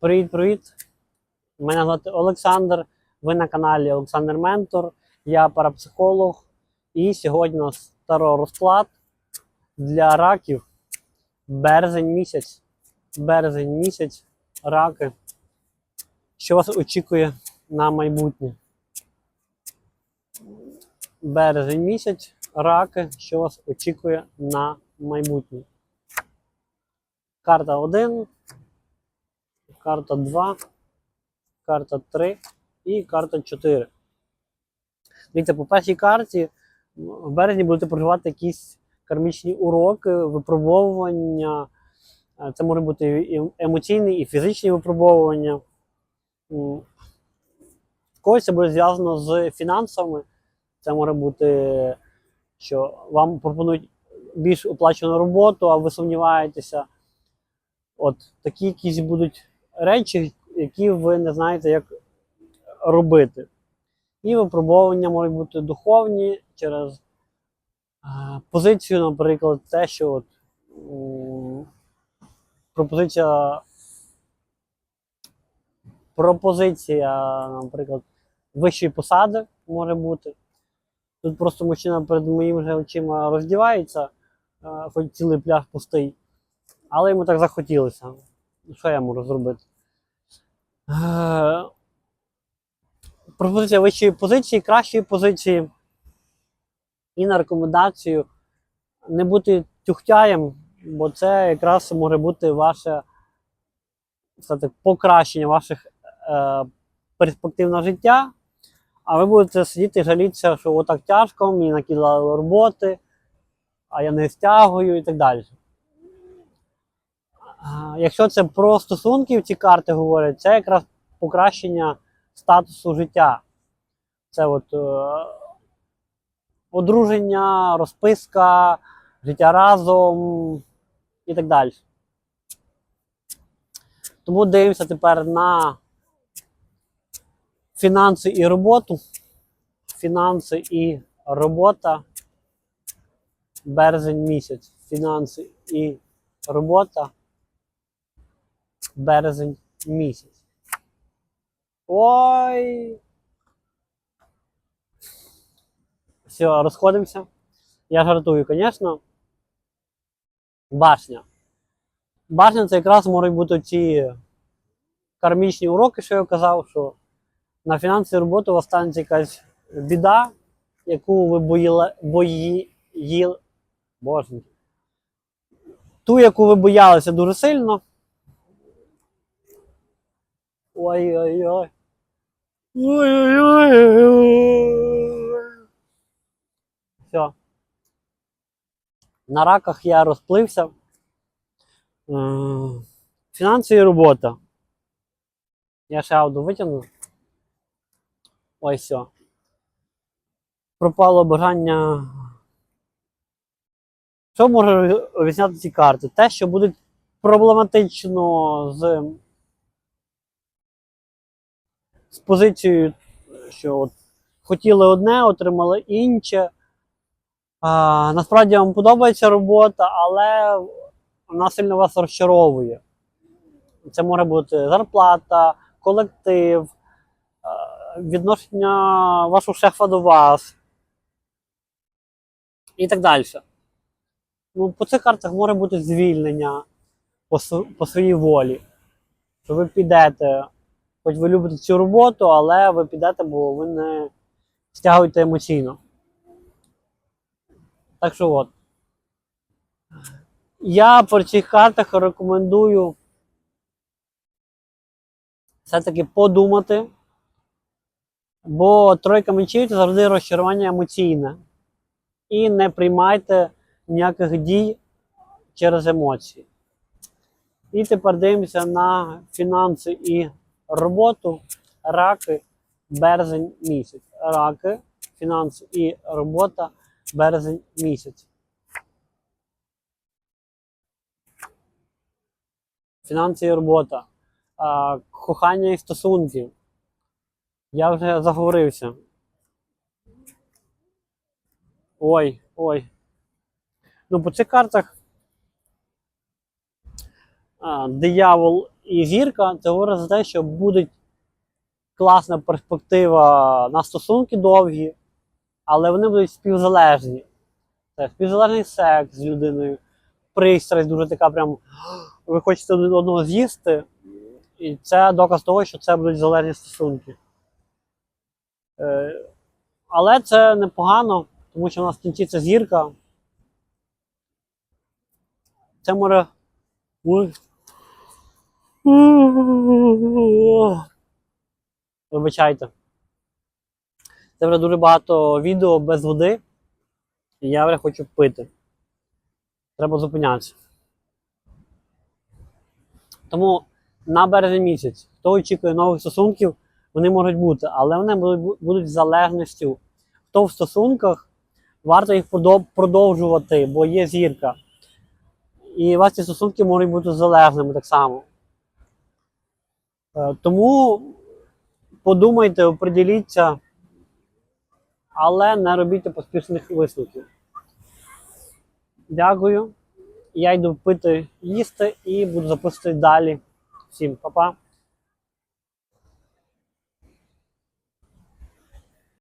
Привіт-привіт! Мене звати Олександр. Ви на каналі Олександр Ментор. Я парапсихолог. І сьогодні у нас таро розклад для раків. Березень місяць. Березень місяць. Раки. Що вас очікує на майбутнє? Березень місяць. Раки. Що вас очікує на майбутнє? Карта 1, карта 2, карта 3 і карта 4. Дивіться, по першій карті в березні будете проживати якісь кармічні уроки, випробовування. Е, Це може бути і емоційні, і фізичні випробовування. В когось це буде зв'язано з фінансами. Це може бути, що вам пропонують більш оплачену роботу, а ви сумніваєтеся. От такі якісь будуть речі, які ви не знаєте, як робити. І випробовування можуть бути духовні через е, позицію, наприклад, те, що от, пропозиція, пропозиція, наприклад, вищої посади може бути. Тут просто мужчина перед моїми вже очима роздівається, е, хоч цілий пляж пустий. Але йому так захотілося. Що я можу зробити? Е, Пропозиція вищої позиції, кращої позиції. І на рекомендацію не бути тюхтяєм, бо це якраз може бути ваше сказати, покращення ваших е, перспектив на життя. А ви будете сидіти і жалітися, що отак тяжко, мені накидали роботи, а я не стягую і так далі. Якщо це про стосунки, ці карти говорять, це якраз покращення статусу життя. Це от е, одруження, розписка, життя разом і так далі. Тому дивимося тепер на фінанси і роботу. Фінанси і робота. Березень місяць. Фінанси і робота березень місяць. Ой. Все, розходимося. Я жартую, звісно. Башня. Башня це якраз можуть бути ті кармічні уроки, що я казав, що на фінансову роботу у вас станеться якась біда, яку ви боїли, бої, боженьки. Ту, яку ви боялися дуже сильно. Ой-ой-ой. Ой-ой-ой. Все. На раках я розплився. Е, Фінанси і робота. Я ще ауду витягну. Ой, все. Пропало бажання. Що може об'ясняти ці карти? Те, що буде проблематично з з позицією, що от хотіли одне, отримали інше. А, насправді вам подобається робота, але вона сильно вас розчаровує. Це може бути зарплата, колектив, відношення вашого шефа до вас і так далі. Ну, по цих картах може бути звільнення по, по своїй волі. Що ви підете Хоч ви любите цю роботу, але ви підете, бо ви не стягуєте емоційно. Так що от. Я по цих картах рекомендую все-таки подумати, бо тройка мечів це завжди розчарування емоційне. І не приймайте ніяких дій через емоції. І тепер дивимося на фінанси і роботу, раки, березень місяць. Раки, фінанси і робота, березень місяць. Фінанси і робота. А, кохання і стосунки. Я вже заговорився. Ой, ой. Ну, по цих картах а, диявол І зірка це говорить за те, що буде класна перспектива на стосунки довгі, але вони будуть співзалежні. Це співзалежний секс з людиною, пристрасть дуже така прям. Ви хочете один одного з'їсти, і це доказ того, що це будуть залежні стосунки. Е, але це непогано, тому що у нас в кінці це зірка. Це може. Вибачайте. Це вже дуже багато відео без води. І я вже хочу пити. Треба зупинятися. Тому на березень місяць, хто очікує нових стосунків, вони можуть бути, але вони будуть залежністю. Хто в стосунках, варто їх продовжувати, бо є зірка. І у вас ці стосунки можуть бути залежними так само. Е, Тому подумайте, оприділіться, але не робіть поспішних висновків. Дякую. Я йду пити їсти і буду записувати далі. Всім па-па.